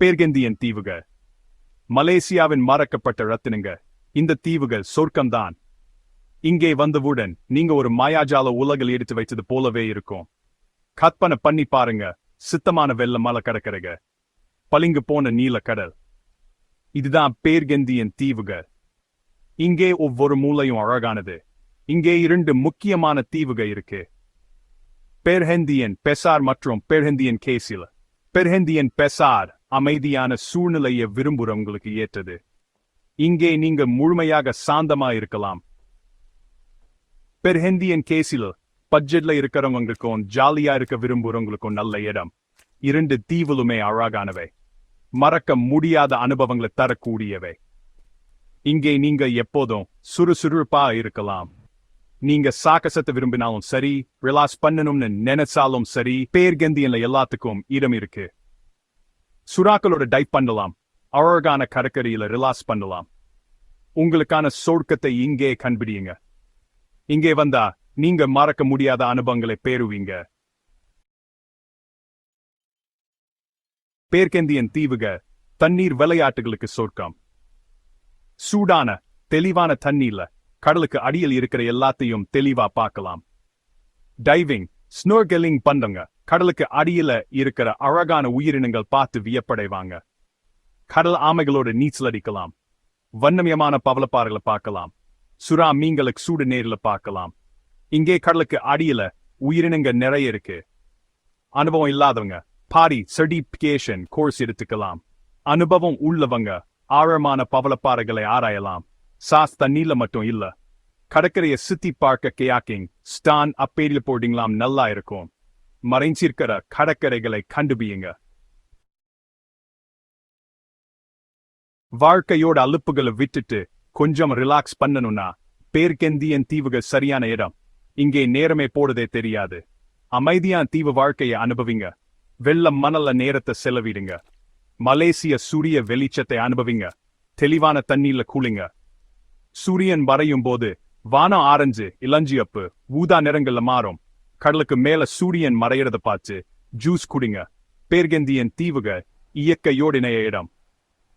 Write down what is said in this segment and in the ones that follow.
பேர்கெந்தியன் தீவுகள் மலேசியாவின் மறக்கப்பட்ட ரத்தினுங்க இந்த தீவுகள் சொர்க்கம்தான். இங்கே வந்தவுடன் நீங்க ஒரு மாயாஜால உலகில் எடுத்து வைத்தது போலவே இருக்கும். கற்பனை பண்ணி பாருங்க சித்தமான வெள்ள மலை கடற்கரைக. பளிங்கு போன நீல கடல். இதுதான் பேர்கெந்தியன் தீவுகள் இங்கே ஒவ்வொரு மூலையும் அழகானது. இங்கே இரண்டு முக்கியமான தீவுகள் இருக்கு. பெர்ஹெந்தியன் பெசார் மற்றும் பெர்ஹெந்தியன் கேசில. பெர்ஹெந்தியன் பெசார் அமைதியான சூழ்நிலையை விரும்புறவங்களுக்கு ஏற்றது. இங்கே நீங்க முழுமையாக சாந்தமா இருக்கலாம் பெர்ஹெந்தியன் கேஸில் பட்ஜெட்ல இருக்கிறவங்களுக்கும் ஜாலியா இருக்க விரும்புறவங்களுக்கும் நல்ல இடம். இரண்டு தீவுலுமே அழகானவை. மறக்க முடியாத அனுபவங்களை தரக்கூடியவை. இங்கே நீங்க எப்போதும் சுறுசுறுப்பா இருக்கலாம். நீங்க சாகசத்தை விரும்பினாலும் சரி ரிலாஸ் பண்ணணும்னு நினைச்சாலும் சரி பேர்கந்தியன்ல எல்லாத்துக்கும் இடம் இருக்கு. சுறாக்களோட டைப் பண்ணலாம். அழகான கடற்கரையில ரிலாக்ஸ் பண்ணலாம். உங்களுக்கான சொர்க்கத்தை இங்கே கண்பிடியுங்க இங்கே வந்தா நீங்க மறக்க முடியாத அனுபவங்களை பேருவீங்க. பேர்கெந்தியன் தீவுக தண்ணீர் விளையாட்டுகளுக்கு சொர்க்கம். சூடான தெளிவான தண்ணீர்ல கடலுக்கு அடியில் இருக்கிற எல்லாத்தையும் தெளிவா பார்க்கலாம். டைவிங் ஸ்னோர்கெல்லிங் பண்ணுங்க. கடலுக்கு அடியில இருக்கிற அழகான உயிரினங்கள் பார்த்து வியப்படைவாங்க. கடல் ஆமைகளோட நீச்சல் அடிக்கலாம் வண்ணமயமான பவளப்பாறைகளை பார்க்கலாம். சுறா மீன்களுக்கு சூடு நேரில் பார்க்கலாம். இங்கே கடலுக்கு அடியில உயிரினங்க நிறைய இருக்கு. அனுபவம் இல்லாதவங்க பாரி சர்டிபிகேஷன் கோர்ஸ் எடுத்துக்கலாம். அனுபவம் உள்ளவங்க ஆழமான பவளப்பாறைகளை ஆராயலாம். சாஸ் தண்ணீர்ல மட்டும் இல்ல. கடற்கரையை சுத்தி பார்க்க கயாக்கிங் ஸ்டான் அப்பேரியில் போர்டிங்லாம் நல்லா இருக்கும். மறைஞ்சிருக்கிற கடற்கரைகளை கண்டுபியுங்க. வாழ்க்கையோட அலுப்புகளை விட்டுட்டு கொஞ்சம் ரிலாக்ஸ் பண்ணணும்னா பேர்கெந்தியன் தீவுகள் சரியான இடம். இங்கே நேரமே போடுதே தெரியாது. அமைதியான தீவு வாழ்க்கையை அனுபவிங்க. வெள்ளம் மணல நேரத்தை செலவிடுங்க. மலேசிய சூரிய வெளிச்சத்தை அனுபவிங்க. தெளிவான தண்ணீர்ல கூலிங்க சூரியன் வரையும் போது வானம் ஆரஞ்சு இளஞ்சியப்பு ஊதா நிறங்கள்ல மாறும். கடலுக்கு மேல சூரியன் மறையறத பார்த்து ஜூஸ் குடிங்க. பேர்கெந்தியன் தீவுக இயற்கையோடினைய இணைய இடம்.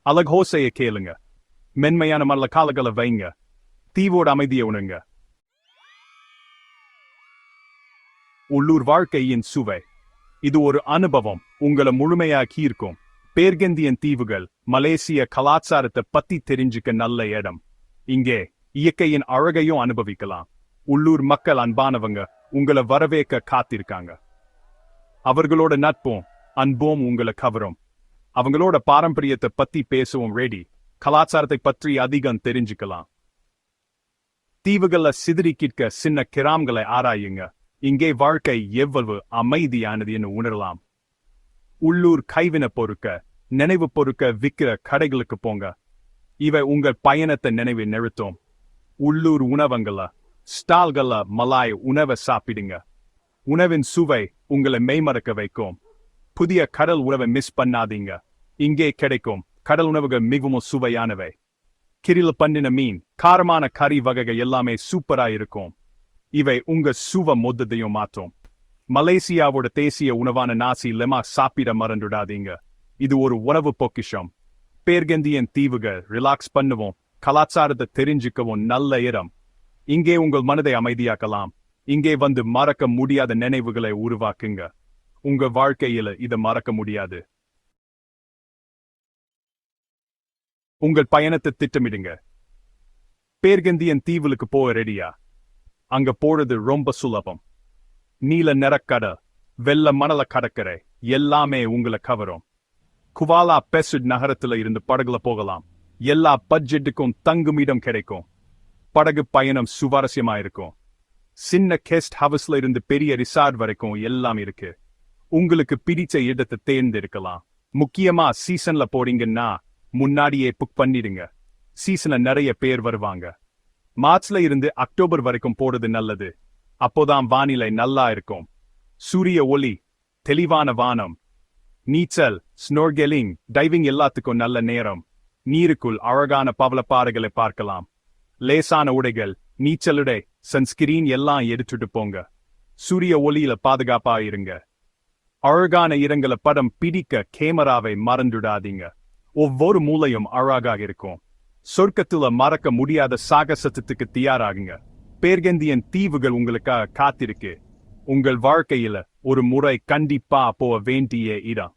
அலகோசைய கேளுங்க. மென்மையான மல்ல காலங்களை வைங்க. தீவோட அமைதியை உணுங்க உள்ளூர் வாழ்க்கையின் சுவை. இது ஒரு அனுபவம். உங்களை முழுமையாக்கி இருக்கும் பேர்கெந்தியன் தீவுகள் மலேசிய கலாச்சாரத்தை பத்தி தெரிஞ்சுக்க நல்ல இடம். இங்கே இயற்கையின் அழகையும் அனுபவிக்கலாம். உள்ளூர் மக்கள் அன்பானவங்க. உங்களை வரவேற்க காத்திருக்காங்க. அவர்களோட நட்பும் அன்பும் உங்களை கவரும். அவங்களோட பாரம்பரியத்தை பத்தி பேசவும் ரெடி கலாச்சாரத்தை பற்றி அதிகம் தெரிஞ்சுக்கலாம். தீவுகள சிதறி கிட்க சின்ன கிராம்களை ஆராயுங்க. இங்கே வாழ்க்கை எவ்வளவு அமைதியானது என்று உணரலாம். உள்ளூர் கைவின பொறுக்க நினைவு பொறுக்க விற்கிற கடைகளுக்கு போங்க. இவை உங்கள் பயணத்தை நினைவை நிறுத்தும். உள்ளூர் உணவங்கள ஸ்டால்கள மலாய் உணவை சாப்பிடுங்க. உணவின் சுவை உங்களை மெய்மறக்க வைக்கும். புதிய கடல் உணவை மிஸ் பண்ணாதீங்க. இங்கே கிடைக்கும் கடல் உணவுகள் மிகவும் சுவையானவை. கிரில் பண்ணின மீன் காரமான கறி வகைகள் எல்லாமே சூப்பரா இருக்கும். இவை உங்க சுவ மொத்தத்தையும் மாற்றும். மலேசியாவோட தேசிய உணவான நாசி லெமா சாப்பிட மறந்துடாதீங்க. இது ஒரு உணவு பொக்கிஷம். பேர்கந்தியன் தீவுகள் ரிலாக்ஸ் பண்ணுவோம். கலாச்சாரத்தை தெரிஞ்சுக்கவும் நல்ல இடம். இங்கே உங்கள் மனதை அமைதியாக்கலாம். இங்கே வந்து மறக்க முடியாத நினைவுகளை உருவாக்குங்க. உங்க வாழ்க்கையில இதை மறக்க முடியாது. உங்கள் பயணத்தை திட்டமிடுங்க. பேர்கந்தியன் தீவுலுக்கு போக ரெடியா அங்க போறது ரொம்ப சுலபம். நீல நிறக்கட வெள்ள மணல கடற்கரை எல்லாமே உங்களை கவரும். குவாலா பெசுட் நகரத்துல இருந்து படகுல போகலாம். எல்லா பட்ஜெட்டுக்கும் தங்குமிடம் கிடைக்கும். படகு பயணம் சுவாரஸ்யமா இருக்கும் சின்ன கெஸ்ட் ஹவுஸ்ல இருந்து பெரிய ரிசார்ட் வரைக்கும் எல்லாம் இருக்கு. உங்களுக்கு பிடிச்ச இடத்தை தேர்ந்தெடுக்கலாம். முக்கியமா சீசன்ல போறீங்கன்னா முன்னாடியே புக் பண்ணிடுங்க. சீசன்ல நிறைய பேர் வருவாங்க. மார்ச்ல இருந்து அக்டோபர் வரைக்கும் போறது நல்லது. அப்போதான் வானிலை நல்லா இருக்கும். சூரிய ஒளி தெளிவான வானம் நீச்சல் ஸ்னோர்கெலிங் டைவிங் எல்லாத்துக்கும் நல்ல நேரம். நீருக்குள் அழகான பவளப்பாறைகளை பார்க்கலாம். லேசான உடைகள் நீச்சலுடை சன்ஸ்கிரீன் எல்லாம் எடுத்துட்டு போங்க. சூரிய ஒளியில பாதுகாப்பா இருங்க. அழகான இரங்கல படம் பிடிக்க கேமராவை மறந்துடாதீங்க. ஒவ்வொரு மூலையும் அழகாக இருக்கும். சொர்க்கத்துல மறக்க முடியாத சாகசத்துக்கு தயாராகுங்க. பேர்கந்தியன் தீவுகள் உங்களுக்காக காத்திருக்கு. உங்கள் வாழ்க்கையில ஒரு முறை கண்டிப்பா போக வேண்டிய இடம்.